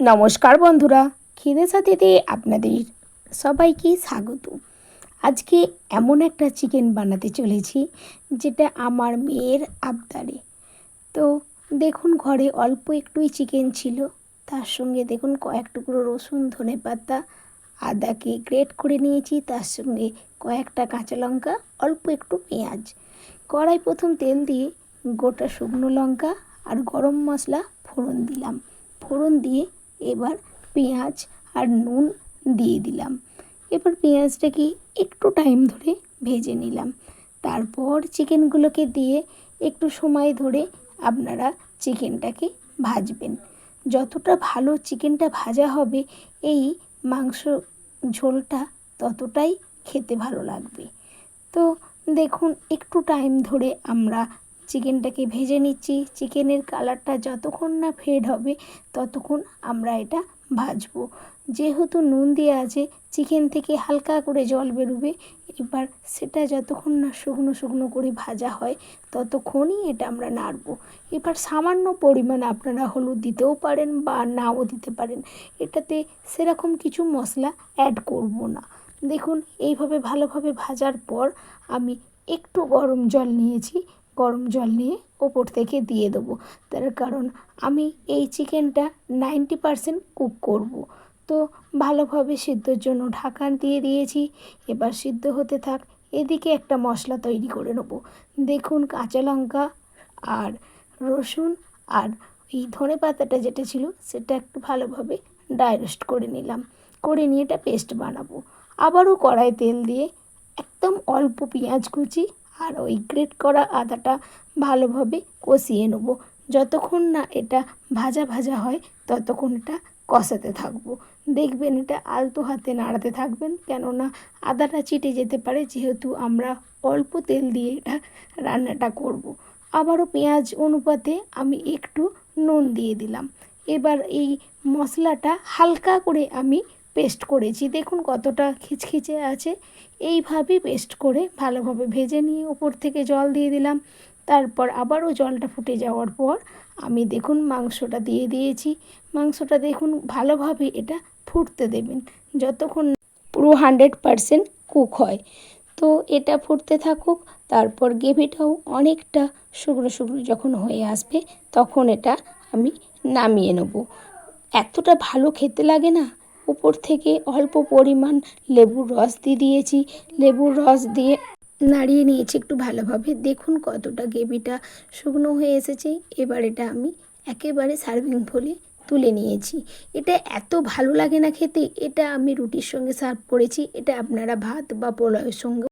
নমস্কার বন্ধুরা খিদে সাথেতে আপনাদের সবাইকে স্বাগত। আজকে এমন একটা চিকেন বানাতে চলেছি, যেটা আমার মেয়ের আবদারে। তো দেখুন, ঘরে অল্প একটুই চিকেন ছিল। তার সঙ্গে দেখুন, কয়েক টুকরো রসুন, ধনে পাতা আদাকে গ্রেট করে নিয়েছি। তার সঙ্গে কয়েকটা কাঁচা লঙ্কা, অল্প একটু পেঁয়াজ। কড়াই প্রথম তেল দিয়ে গোটা শুকনো লঙ্কা আর গরম মশলা ফোড়ন দিলাম। ফোড়ন দিয়ে এবার পেঁয়াজ আর নুন দিয়ে দিলাম। এবার পেঁয়াজটাকে একটু টাইম ধরে ভেজে নিলাম। তারপর চিকেনগুলোকে দিয়ে একটু সময় ধরে আপনারা চিকেনটাকে ভাজবেন। যতটা ভালো চিকেনটা ভাজা হবে, এই মাংস ঝোলটা ততটাই খেতে ভালো লাগবে। তো দেখুন, একটু টাইম ধরে আমরা চিকেনটাকে ভেজে নিচ্ছি। চিকেনের কালারটা যতক্ষণ না ফেড হবে, ততক্ষণ আমরা এটা ভাজবো। যেহেতু নুন দেওয়া আছে, চিকেন থেকে হালকা করে জল বেরোবে। এবার সেটা যতক্ষণ না শুকনো শুকনো করে ভাজা হয়, ততক্ষণই এটা আমরা নাড়বো। এবার সামান্য পরিমাণ আপনারা হলুদ দিতেও পারেন বা নাও দিতে পারেন। এটাতে সেরকম কিছু মশলা অ্যাড করব না। দেখুন, এইভাবে ভালোভাবে ভাজার পর আমি একটু গরম জল নিয়েছি। গরম জল নিয়ে ওপর থেকে দিয়ে দেবো। তার কারণ আমি এই চিকেনটা নাইনটি পারসেন্ট কুক করব। তো ভালোভাবে সিদ্ধর জন্য ঢাকান দিয়ে দিয়েছি। এবার সিদ্ধ হতে থাক, এদিকে একটা মশলা তৈরি করে নেব। দেখুন কাঁচা লঙ্কা আর রসুন আর এই ধনে পাতাটা যেটা ছিল, সেটা একটু ভালোভাবে ড্রাই রোস্ট করে নিলাম। করে নিয়ে এটা পেস্ট বানাবো। আবারও কড়াই তেল দিয়ে একদম অল্প পেঁয়াজ কুচি আর ওই গ্রেট করা আদাটা ভালোভাবে কষিয়ে নেব। যতক্ষণ না এটা ভাজা ভাজা হয়, ততক্ষণ এটা কষাতে থাকব। দেখবেন এটা আলতো হাতে নাড়াতে থাকবেন, কেননা আদাটা চিটে যেতে পারে, যেহেতু আমরা অল্প তেল দিয়ে এটা রান্নাটা করব। আবারও পেঁয়াজ অনুপাতে আমি একটু নুন দিয়ে দিলাম। এবার এই মশলাটা হালকা করে আমি পেস্ট করেছি। দেখুন কতটা খিচখিচে আছে। এইভাবেই পেস্ট করে ভালোভাবে ভেজে নিয়ে ওপর থেকে জল দিয়ে দিলাম। তারপর আবারও জলটা ফুটে যাওয়ার পর আমি দেখুন মাংসটা দিয়ে দিয়েছি। মাংসটা দেখুন ভালোভাবে এটা ফুটতে দেবেন। যতক্ষণ পুরো হান্ড্রেড পারসেন্ট কুক হয়। তো এটা ফুটতে থাকুক, তারপর গ্রেভিটাও অনেকটা শুকনো শুকনো যখন হয়ে আসবে, তখন এটা আমি নামিয়ে নেব। এতটা ভালো খেতে লাগে না? উপর থেকে অল্প পরিমাণ লেবুর রস দিয়ে দিয়েছি। লেবুর রস দিয়ে নাড়িয়ে নিয়েছি একটু ভালোভাবে। দেখুন কতটা গ্রেভিটা শুকনো হয়ে এসেছে। এবার এটা আমি একেবারে সার্ভিং ফোলে তুলে নিয়েছি। এটা এত ভালো লাগে না খেতে। এটা আমি রুটির সঙ্গে সার্ভ করেছি। এটা আপনারা ভাত বা পোলাওয়ের সঙ্গে